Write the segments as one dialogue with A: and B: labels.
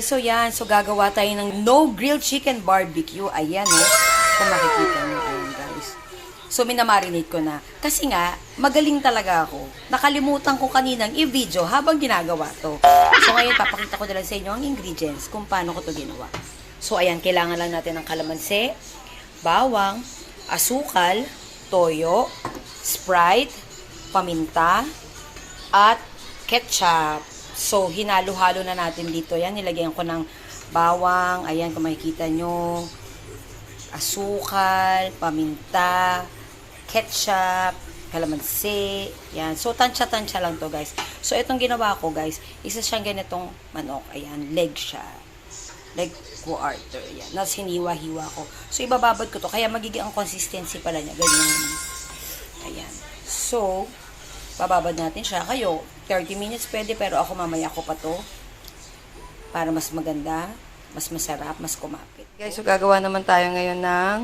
A: guys, so yan. So gagawa tayo ng no grilled chicken barbecue. Ayan eh. Kung makikita nyo, ayan guys. So minamarinate ko na. Kasi nga, magaling talaga ako. Nakalimutan ko kaninang i-video habang ginagawa to. So ngayon, papakita ko na sa inyo ang ingredients kung paano ko to ginawa. So ayan, kailangan lang natin ng kalamansi, bawang, asukal, toyo, Sprite, paminta, at ketchup. So, hinalo-halo na natin dito. Yan, nilagyan ko ng bawang. Ayan, kung makikita nyo. Asukal, paminta, ketchup, kalamansi. Yan. So, tansya-tansya lang to guys. So, itong ginawa ko, guys, isa siyang ganitong manok. Ayan, leg siya. Leg quarter. Yan. Tapos, hiniwa-hiwa ko. So, ibababad ko to. Kaya magiging ang consistency pala niya. Ganyan. Ayan. So, bababad natin siya. Kayo, 30 minutes pwede, pero ako mamaya ko pa to. Para mas maganda, mas masarap, mas kumapit. Guys, so gagawa naman tayo ngayon ng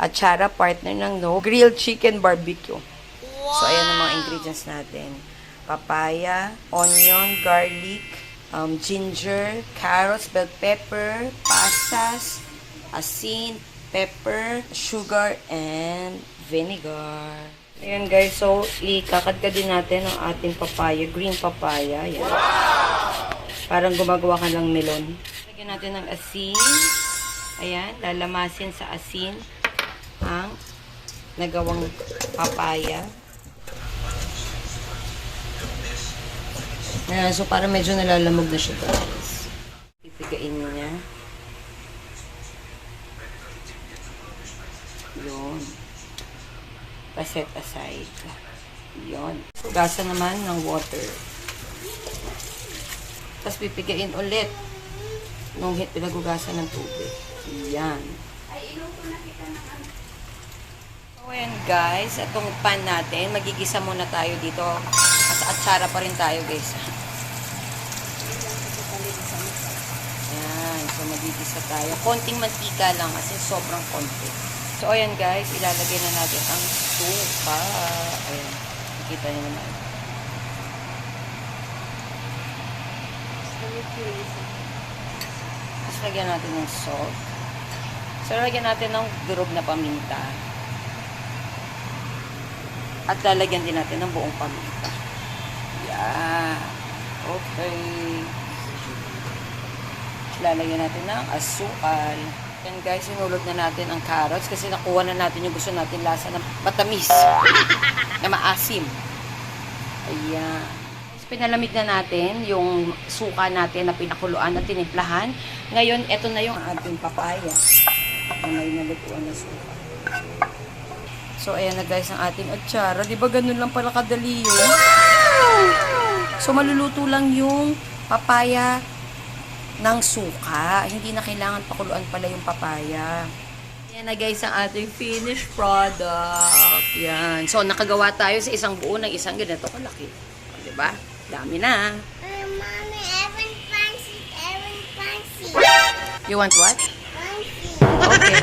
A: achara partner ng no grilled chicken barbecue. So, ayan ang mga ingredients natin. Papaya, onion, garlic, um, ginger, carrots, bell pepper, pasas, asin, pepper, sugar, and vinegar. Ayan guys, so ikakadkadin natin ang ating papaya, green papaya. Ayan. Parang gumagawa ka ng melon. Lagyan natin ng asin. Ayan, lalamasin sa asin ang nagawang papaya. Ayan, so parang medyo nalalamog na siya guys. Pipigain niya. Yun. Paset aside. Yun. Hugasan naman ng water. Tapos pipigain ulit nung hit pinagugasan ng tubig. Yan. So, ayan guys, itong pan natin, magigisa muna tayo dito. As atsara pa rin tayo guys. Ayan, so magigisa tayo. Konting mantika lang kasi sobrang konti. So, ayan guys, ilalagay na natin ang suka. Ayan, nakita niyo naman. Tapos lagyan natin ng salt. So, lagyan natin ng durog na paminta. At lalagyan din natin ng buong paminta. Yeah. Okay. Lalagyan natin ng asukal. Yan guys, sinulog na natin ang carrots kasi nakuha na natin yung gusto natin lasa na matamis. na maasim. Ayan. Tapos Pinalamig na natin yung suka natin na pinakuluan at tinimplahan. Ngayon, eto na yung ating papaya. Na may nalutuan na suka. So, ayan na guys ang ating atsara. Di ba ganun lang pala kadali yun? So, maluluto lang yung papaya ng suka. Hindi na kailangan pakuluan pala yung papaya. Yan na guys ang ating finished product. Yan. So, nakagawa tayo sa isang buo ng isang ganito kalaki. O, Diba? Dami na.
B: Uh, Mommy, Evan fancy, Evan fancy.
A: You want what?
B: Fancy.
A: Okay.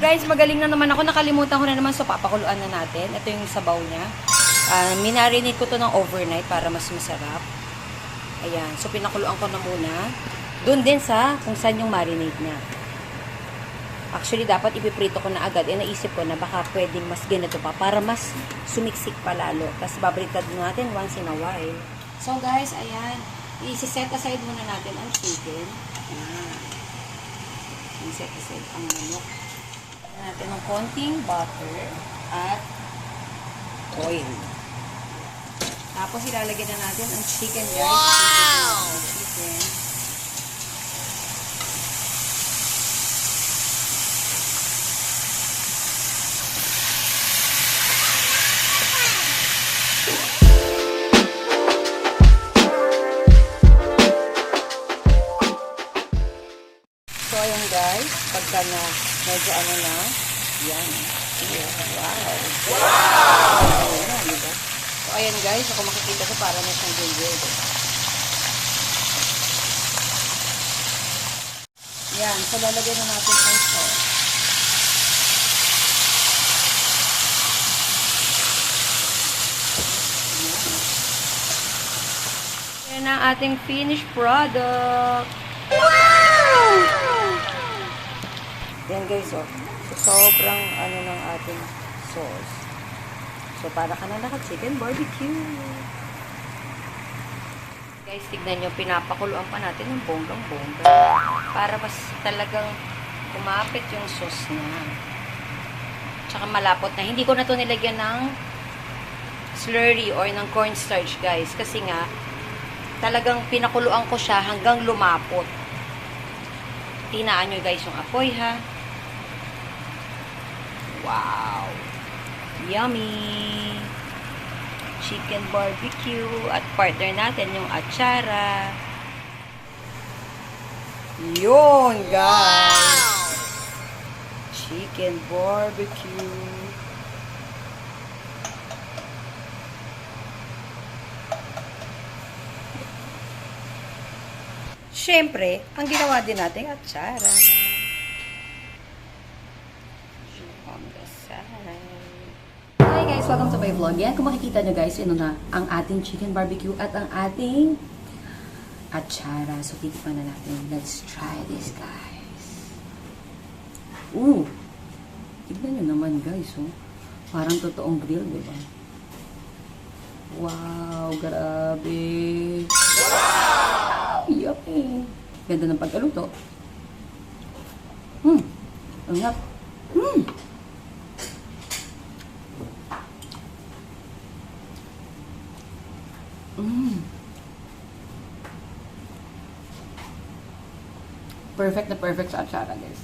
A: Guys, magaling na naman ako. Nakalimutan ko na naman. So, papakuluan na natin. Ito yung sabaw niya. Uh, minarinate ko to ng overnight para mas masarap. Ayan. So, pinakuluan ko na muna. Doon din sa kung saan yung marinate niya. Actually, dapat ipiprito ko na agad. Eh, naisip ko na baka pwedeng mas ganito pa para mas sumiksik pa lalo. Tapos, babaliktad natin once in a while. So, guys, ayan. I-set aside muna natin ang chicken. Ayan. I-set aside ang manok. Natin ng konting butter at oil. Tapos, ilalagyan na natin ang chicken, guys. Wow! Chicken. Medyo ano na, yan. Wow. Wow! Ayan, diba? So, ayan guys, ako makikita ko para na siyang ginger. Yan, so lalagyan na natin ang sauce. Yan ang ating finished product. Yan guys, oh. So, sobrang ano ng ating sauce. So, para ka na naka-chicken barbecue. Guys, tignan nyo, pinapakuluan pa natin yung bonggang-bongga. Para mas talagang kumapit yung sauce niya. Tsaka malapot na. Hindi ko na to nilagyan ng slurry or ng cornstarch, guys. Kasi nga, talagang pinakuluan ko siya hanggang lumapot. Tinaan nyo guys yung apoy ha. Wow! Yummy! Chicken barbecue at partner natin yung atsara. Yun guys! Chicken barbecue. Siyempre, ang ginawa din natin atsara. Vlog. Yan, kung makikita nyo guys, yun na ang ating chicken barbecue at ang ating atsara. So, titikman na natin. Let's try this, guys. Ooh! Tignan nyo naman guys, oh. Parang totoong grill, di ba? Wow, grabe. Yummy. Ganda ng pagkaluto. Hmm. Ang ngap. Hmm. Mm. Perfect na perfect sa atsara, guys.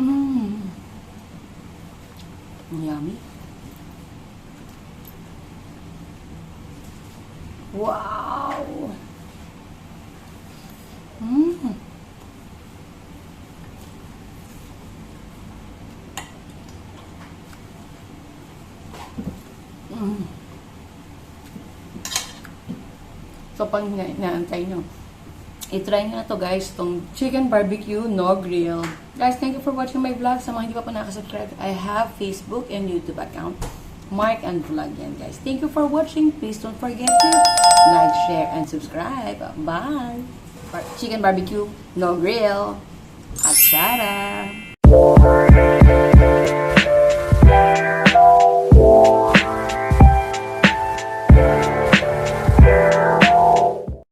A: Mm. Yummy. Wow! Mm. Mm. So, pag na- naantay nyo, i-try nyo na to guys, itong chicken barbecue, no grill. Guys, thank you for watching my vlog. Sa mga hindi pa pa nakasubscribe, I have Facebook and YouTube account. Mark and Vlog yan, guys. Thank you for watching. Please don't forget to like, share, and subscribe. Bye! Chicken barbecue, no grill. At